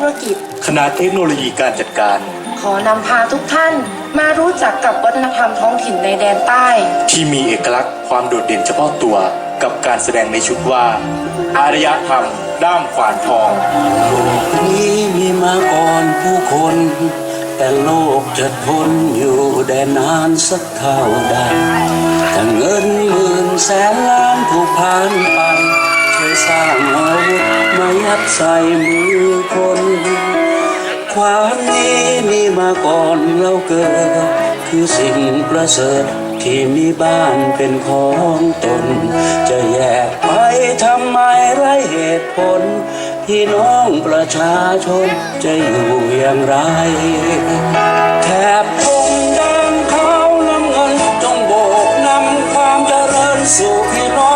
ธุรกิจ คณะเทคโนโลยีการจัดการ ขอนำพาทุกท่านมารู้จักกับวัฒนธรรมท้องถิ่นในแดนใต้ ที่มีเอกลักษณ์ความโดดเด่นเฉพาะตัวกับการแสดงในชุดว่า อารยธรรม ด้ามขวานทอง นี้มีมาก่อนผู้คน แต่โลกจะทนอยู่ได้นานสักเท่าใดถ้าเงินหมื่นแสนล้านถูกผ่านไป ช่วยสร้างอาวุธมายัดใส่มือคน ความนี้มีมาก่อนเราเกิด คือสิ่งประเสริฐที่มีบ้านเป็นของตน จะแยกไปทำไมไรเหตุผล พี่น้องประชาชนจะอยู่อย่างไร แถบพงแดงเขาน้ำเงินจงโบกนำความเจริญสู่พี่น้อง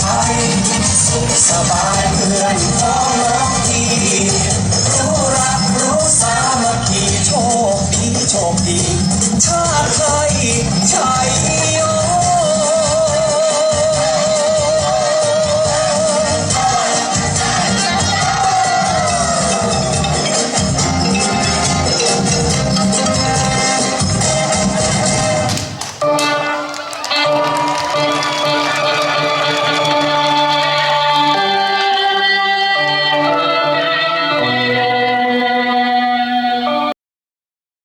ไทยสุขสบายเพื่อนพ้องรักดีรู้รักรู้สามัคคีโชคดีโชคดีชาติไทยชา